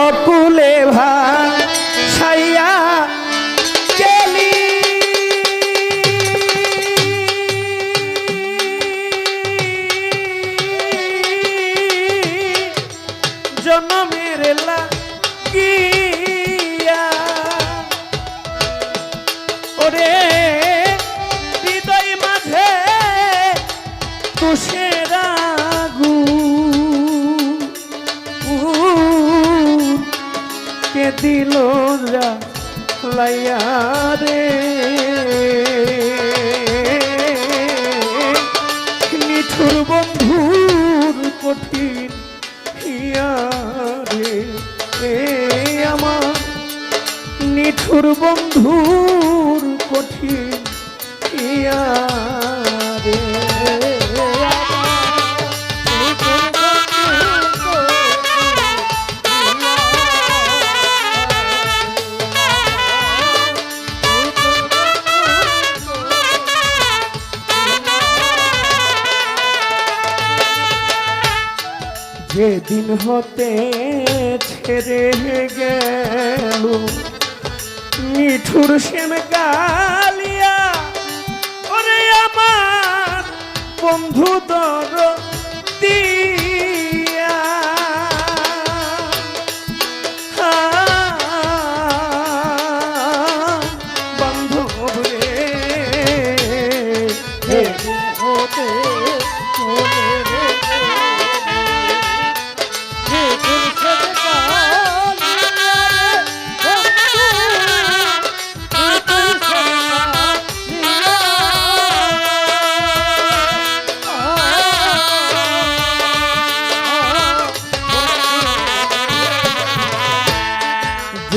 অকুলে ভাইয়া গেলি। জনমের লাগিয়া যা লাইয়া রে। নিঠুর বন্ধুর কঠিন রে আমার নিঠুর বন্ধুর কঠিন হিয়া যেদিন হতে ছেড়ে গেল মিঠুর সেন কালিয়া ওরে আমার বন্ধু দর দিয়া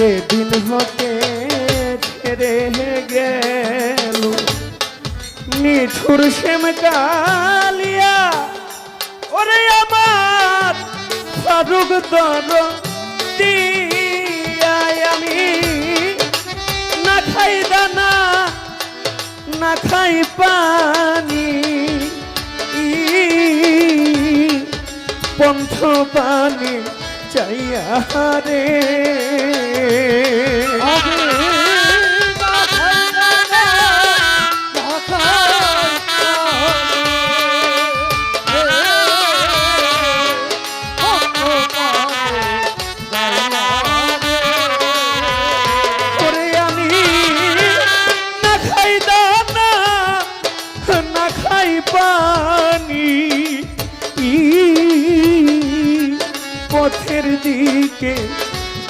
যেদিন হতে ছেড়ে গেল। নিঠুর শ্যাম কালিয়া ওরে আমার ফারুক দর আমি। না খাই দানা, না খাই পানি। পন্থ পানি চাইয়া রে।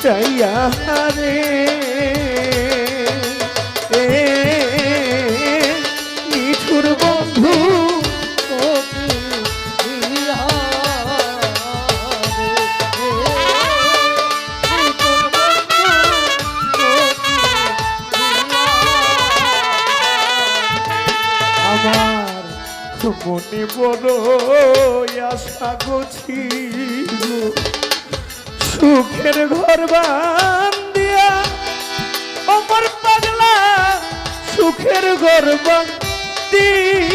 চাইয়া রে এ, নিঠুর বন্ধু আমার মনে বড় আশা গছিল সুখের ঘর বান্দিয়া অমর পাগলা সুখের ঘর বান্দিয়া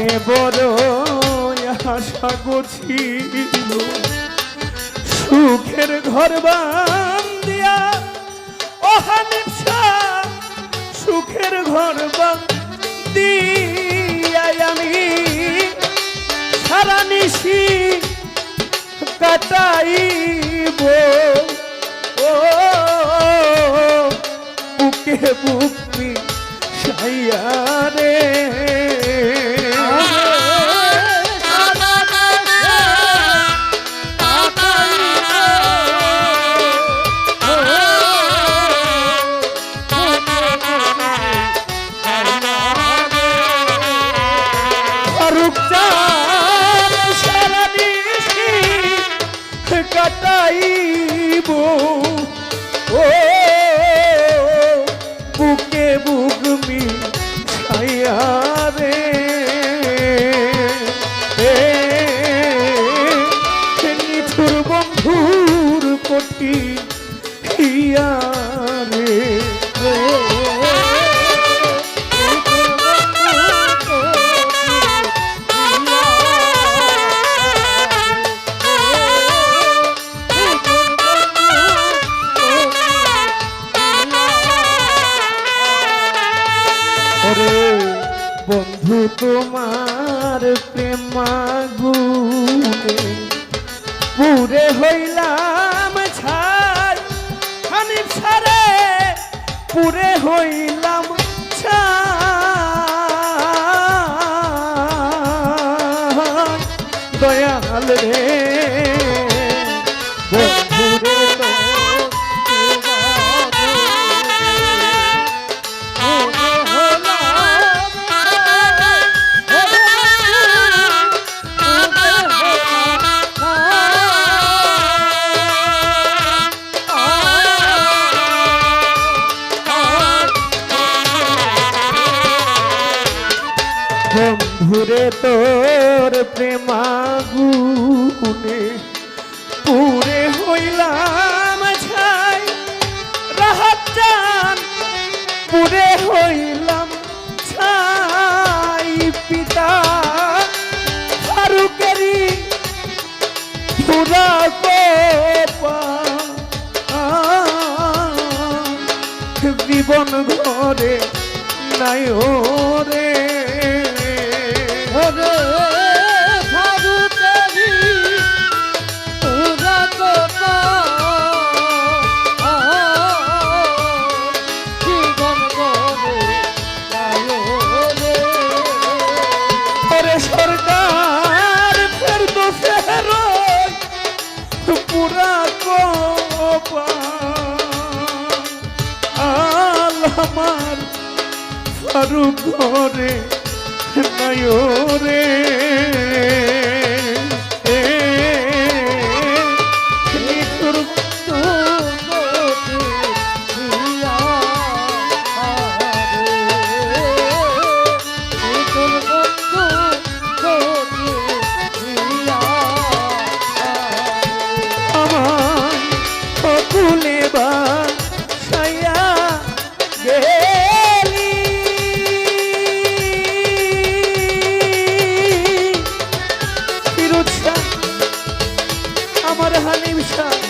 মনে বড় আশা গছিল সুখের ঘর বান্দিয়া ও হানিফা সুখের ঘর বান্দিয়া আমি। সারা নিশি কাটাইব। ও, বুকে বুকমি সাইয়া রে। ফারুক como সুরে তোর প্রেমাগুনে পুরে হইলাম ছাই। রাহাত চান, পুরে হইলাম ছাই পিতা। ফারুকেরি পুরা জীবন ঘরে নাই ও কারু করে নাই রে। আমার হানিম শাহ।